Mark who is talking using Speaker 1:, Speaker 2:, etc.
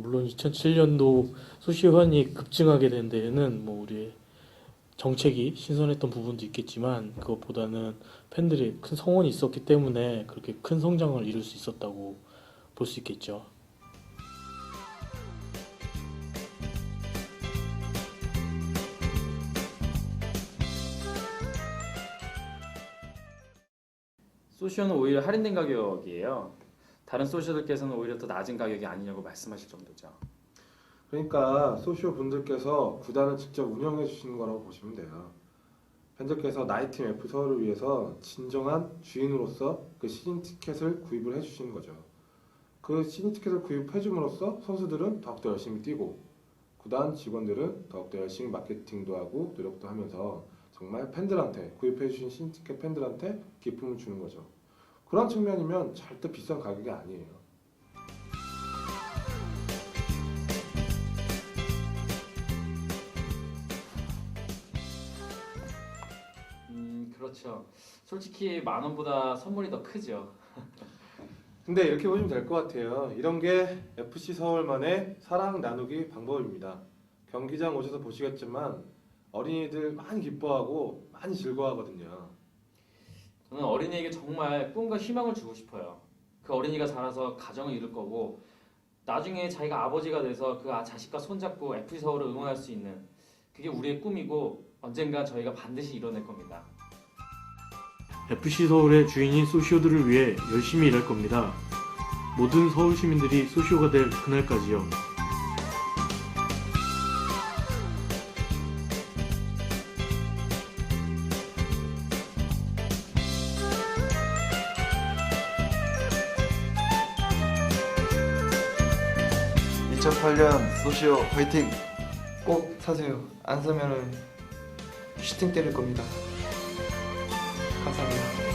Speaker 1: 2007년도 소시효환이 급증하게 된 데에는 뭐 우리의 정책이 신선했던 부분도 있겠지만 그것보다는 팬들이 큰 성원이 있었기 때문에 그렇게 큰 성장을 이룰 수 있었다고 볼 수 있겠죠.
Speaker 2: 소시오는 오히려 할인된 가격이에요. 다른 소시오들께서는 오히려 더 낮은 가격이 아니냐고 말씀하실 정도죠.
Speaker 3: 그러니까 소시오 분들께서 구단을 직접 운영해 주시는 거라고 보시면 돼요. 팬들께서 나이팀 F 서울을 위해서 진정한 주인으로서 그 시즌 티켓을 구입을 해주시는 거죠. 그 시즌 티켓을 구입해 줌으로써 선수들은 더욱더 열심히 뛰고 구단 직원들은 더욱더 열심히 마케팅도 하고 노력도 하면서 정말 팬들한테 구입해 주신 시즌 티켓 팬들한테 기쁨을 주는 거죠. 그런 측면이면 절대 비싼 가격이 아니에요.
Speaker 2: 음 그렇죠. 솔직히 만 원보다 선물이 더 크죠.
Speaker 3: 근데 이렇게 보시면 될 것 같아요. 이런 게 FC 서울만의 사랑 나누기 방법입니다. 경기장 오셔서 보시겠지만 어린이들 많이 기뻐하고 많이 즐거워하거든요.
Speaker 2: 저는 어린이에게 정말 꿈과 희망을 주고 싶어요. 그 어린이가 자라서 가정을 이룰 거고 나중에 자기가 아버지가 돼서 그 아- 자식과 손잡고 FC 서울을 응원할 수 있는 그게 우리의 꿈이고 언젠가 저희가 반드시 이뤄낼 겁니다.
Speaker 1: FC 서울의 주인인 소시오들을 위해 열심히 일할 겁니다. 모든 서울 시민들이 소시오가 될 그날까지요.
Speaker 4: 2008년 소시오 화이팅! 꼭 사세요. 안 사면은 슈팅 때릴 겁니다. 감사합니다.